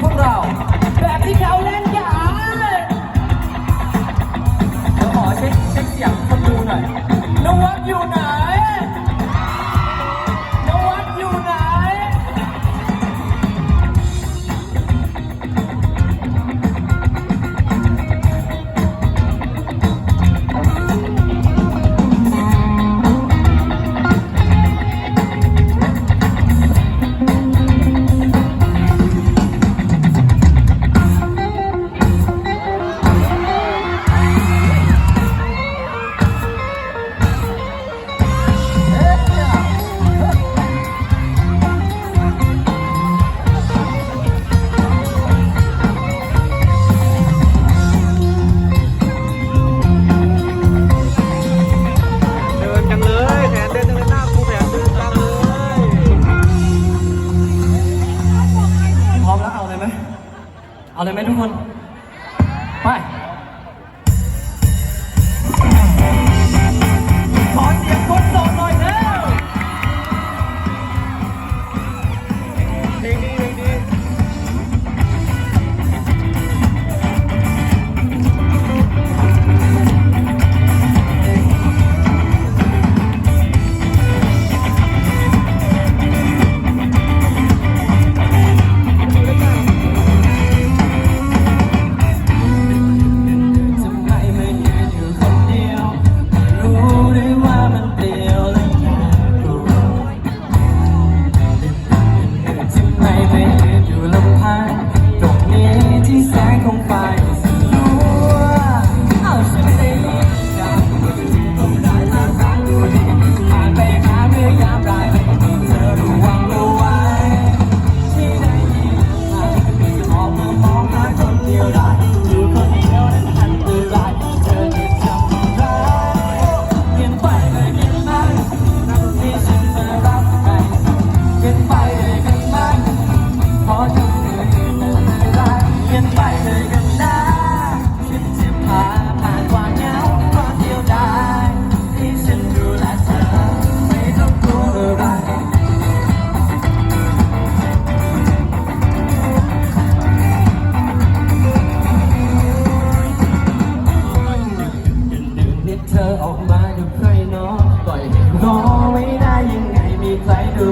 พวกเรา แบบที่เขาเล่นกันเดี๋ขอเช็คเช็คเสียงคนดูหน่อยนวัอยู่ไหน เอาเลยไหมทุกคน ไป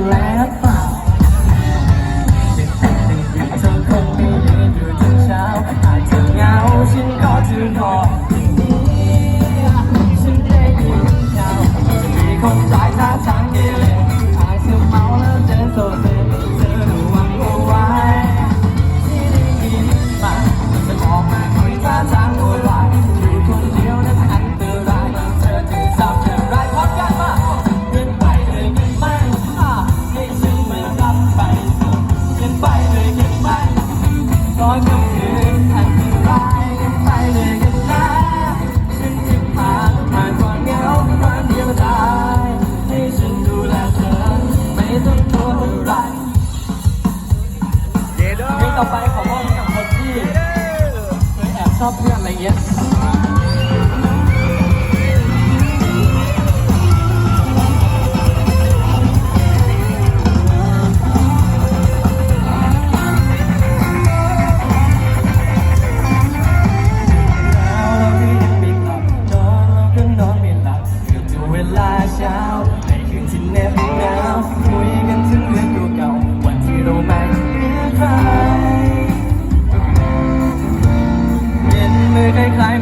และไ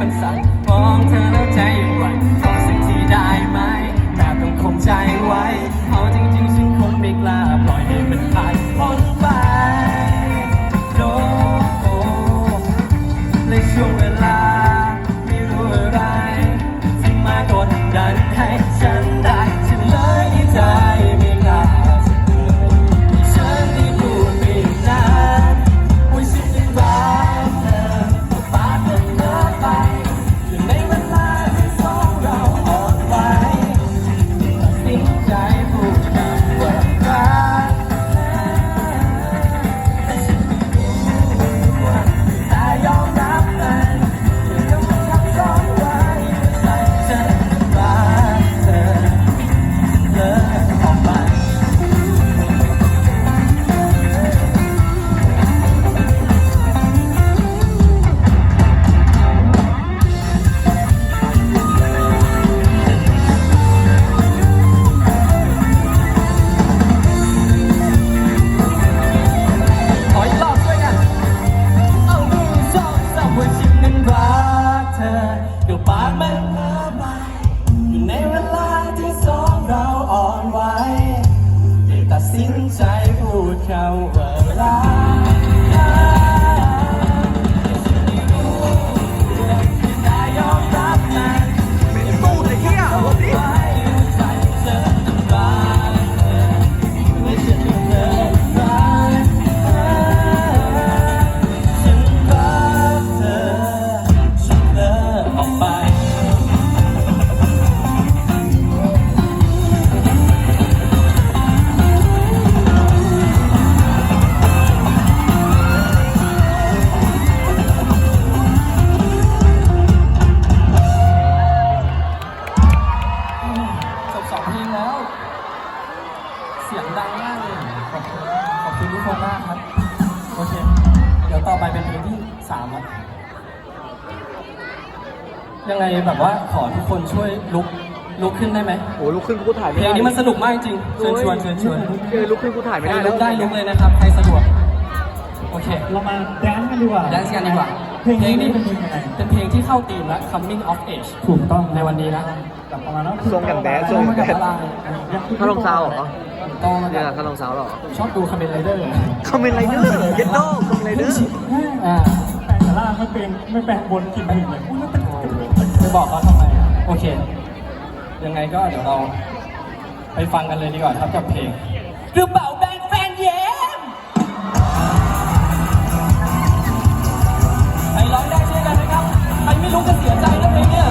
มันสั่นมองเธอ ตัดสินใจพูดคำว่า เพลงแล้ว เสียงดังมากเลยขอบคุณขอบคุณทุกคนมากครับ โอเค เดี๋ยวต่อไปเป็นเพลงที่สามครับ ยังไงแบบว่าขอทุกคนช่วยลุกลุกขึ้นได้ไหม โอ้ลุกขึ้นกูถ่ายเพไม่ลได้งนี้มันสนุกมากจริงเชิญชวนเชิญชวนเออลุกขึ้นกูถ่ายไม่ใครได้ลุกได้ลุกเลยนะครับ ใครสะดวก โอเค เรามาแดนซ์กันดีกว่า แดนซ์กันดีกว่า เพลงนี้เพเป็ลนงเพลงยังไงเป็นเพลงที่เข้าธีมและ coming of age ถูกต้องในวันนี้นะแบบประมาณว่าทรงอย่างแดนซ์ทรงอย่างแดนซ์ถ้าลองซาวเหรอต้องเนี่ยถ้าลองซาวเหรอชอบดูคาเมนไรเดอร์คอมเมนต์ไรเดอร์เย็นโดคอมเมนต์ไรเดอร์อ่าแปลงแต่ล่างไม่เป็นไม่แปลงบนกินหนึ่งเลยอุ๊ยมันเป็นไปบอกเขาทำไมอะโอเค ยังไงก็เดี๋ยวเราไปฟังกันเลยดีกว่าครับกับเพลงกระเป๋า ไม่รู้จะเสียใจแล้วไหมเนี่ย